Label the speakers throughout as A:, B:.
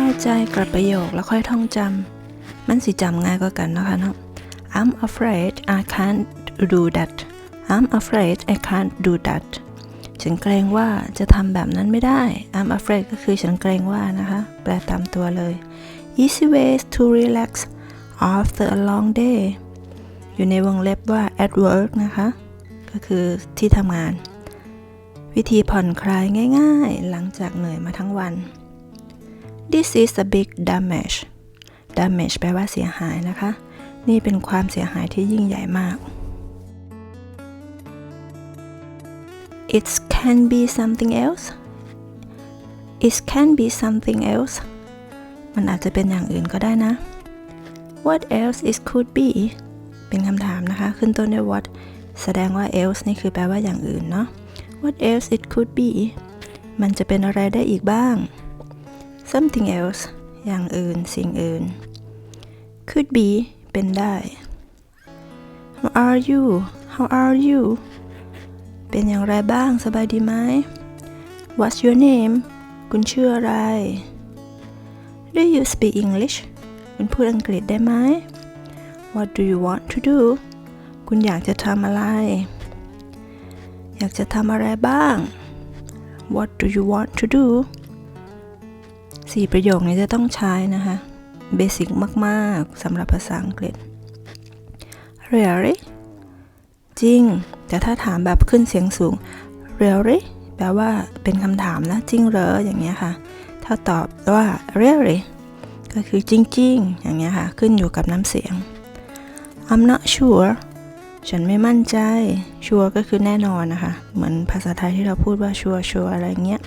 A: เข้าใจกลับประโยคแล้วค่อยท่องจำมันสิจำง่ายกว่ากันนะคะเนาะ I'm afraid I can't do that I'm afraid I can't do that ฉันเกรงว่าจะทำแบบนั้นไม่ได้ I'm afraid ก็คือฉันเกรงว่านะคะ แปลตามตัวเลย easy ways to relax after a long day อยู่ในวงเล็บว่า at work นะคะ ก็คือที่ทำงาน วิธีผ่อนคลายง่าย ๆ หลังจากเหนื่อยมาทั้งวัน This is a big damage damage แปลว่าเสียหายนะคะ นี่เป็นความเสียหายที่ยิ่งใหญ่มาก It can be something else It can be something else มันอาจจะเป็นอย่างอื่นก็ได้นะ What else it could be เป็นคำถามนะคะ ขึ้นต้นด้วย what แสดงว่า else นี่คือแปลว่าอย่างอื่นเนาะ What else it could be มันจะเป็นอะไรได้อีกบ้าง something else อย่างอื่น สิ่งอื่น could be เป็นได้ How are you How are you เป็นอย่างไรบ้าง สบายดีไหม What's your name คุณชื่ออะไร Do you speak English คุณพูดอังกฤษได้ไหม What do you want to do คุณอยากจะทำอะไร อยากจะทำอะไรบ้าง What do you want to do สี่ประโยคนี้จะต้องใช้นะคะ เบสิกมากๆสำหรับภาษาอังกฤษ Really จริง แต่ถ้าถามแบบขึ้นเสียงสูง Really แปลว่าเป็นคำถามนะ จริงเหรอ อย่างเงี้ยค่ะ ถ้าตอบว่า Really ก็คือจริง ๆ อย่างเงี้ยค่ะ ขึ้นอยู่กับน้ำเสียง I'm not sure ฉันไม่มั่นใจชัวร์ก็คือแน่นอนนะคะ เหมือนภาษาไทยที่เราพูดว่าชัวร์ชัวร์อะไรเงี้ย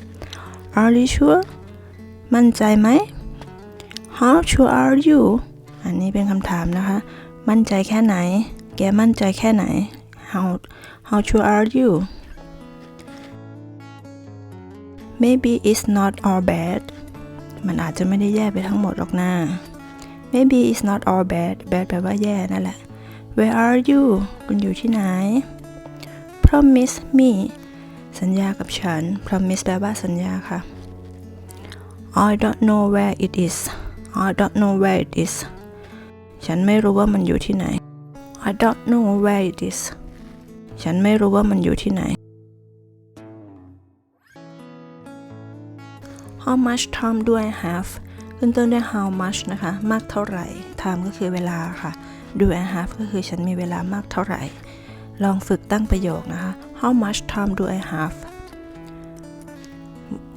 A: Are you sure มั่นใจไหม How sure are you อันนี้เป็นคำถามนะคะ มั่นใจแค่ไหน แกมั่นใจแค่ไหน How How sure are you Maybe it's not all bad มันอาจจะไม่ได้แย่ไปทั้งหมดหรอกนะ Maybe it's not all bad bad แปลว่าแย่นั่นแหละ Where are you คุณอยู่ที่ไหน Promise me สัญญากับฉัน Promise แปลว่าสัญญาค่ะ I don't know where it is I don't know where it is ฉันไม่รู้ว่ามันอยู่ที่ไหน I don't know where it is ฉันไม่รู้ว่ามันอยู่ที่ไหน How much time do I have ขึ้นต้นด้วย how much นะคะ มากเท่าไหร่ time ก็คือเวลาค่ะ do I have ก็คือฉันมีเวลามากเท่าไหร่ ลองฝึกตั้งประโยคนะคะ How much time do I have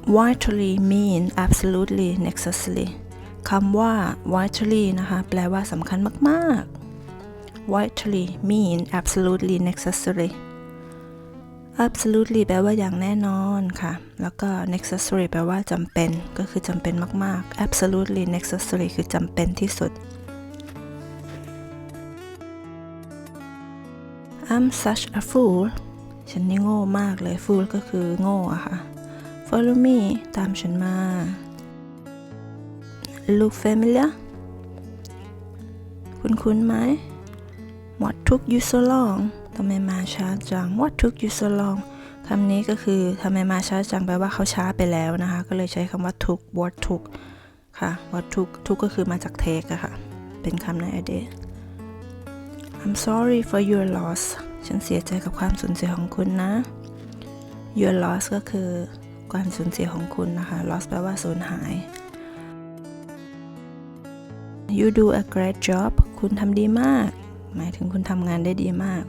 A: vitally mean absolutely necessary คำว่า vitally นะคะ แปลว่าสำคัญมาก ๆ vitally mean absolutely necessary absolutely แปลว่าอย่างแน่นอนค่ะ แล้วก็ necessary แปลว่าจำเป็น ก็คือจำเป็นมาก ๆ absolutely necessary คือจำเป็นที่สุด I'm such a fool ฉันนี่โง่มากเลย fool ก็คือโง่อะค่ะ follow me ตามฉันมา look familiar คุณคุ้นไหม what took you so long ทำไมมาช้าจัง what took you so long คำนี้ก็คือทำไมมาช้าจังแปลว่าเขาช้าไปแล้วนะคะ ก็เลยใช้คำว่า took what took ค่ะ what took took ก็คือมาจาก take อะค่ะ เป็นคำในอดีต I'm sorry for your loss ฉันเสียใจกับความสูญเสียของคุณนะ your loss ก็คือ ความสูญเสียของคุณนะคะ loss แปลว่าสูญหาย you do a great job คุณทำดีมาก หมายถึงคุณทำงานได้ดีมาก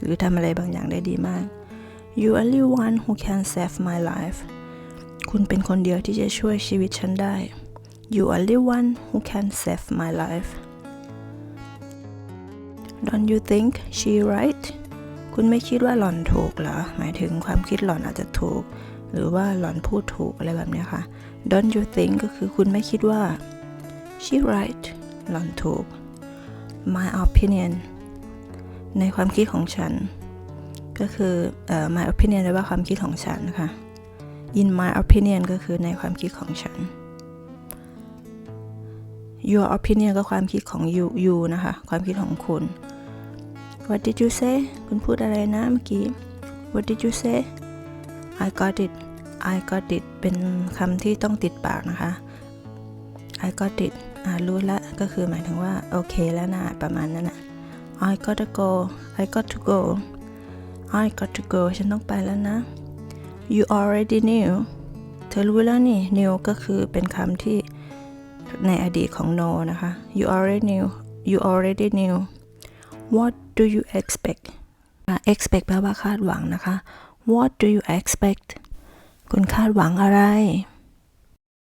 A: หรือทำอะไรบางอย่างได้ดีมาก you only one who can save my life คุณเป็นคนเดียวที่จะช่วยชีวิตฉันได้ you only one who can save my life Don't you think she right คุณไม่คิดว่าหล่อนถูกเหรอ หมายถึงความคิดหล่อนอาจจะถูก หรือว่าหล่อนพูดถูกอะไรแบบนี้ค่ะ Don't you think ก็คือคุณไม่คิดว่า she right หล่อนถูก my opinion ในความคิดของฉัน ก็คือเอ่อ my opinion แปลว่าความคิดของฉันค่ะ in my opinion ก็คือในความคิดของฉัน your opinion ก็ความคิดของ you you นะคะ ความคิดของคุณ What did you say คุณพูดอะไรนะเมื่อกี้ What did you say I got it I got it เป็นคำที่ต้องติดปากนะคะ I got it อ่ารู้ละก็คือหมายถึงว่า โอเคแล้วนะ ประมาณนั้นนะ I gotta go I got to go I got to go ฉันต้องไปแล้วนะ You already knew เธอรู้แล้วนี่ knew ก็คือเป็นคำที่ในอดีตของ no นะคะ You already knew You already knew What do you expect อะ expect แปลว่าคาดหวังนะคะ What do you expect คุณคาดหวังอะไร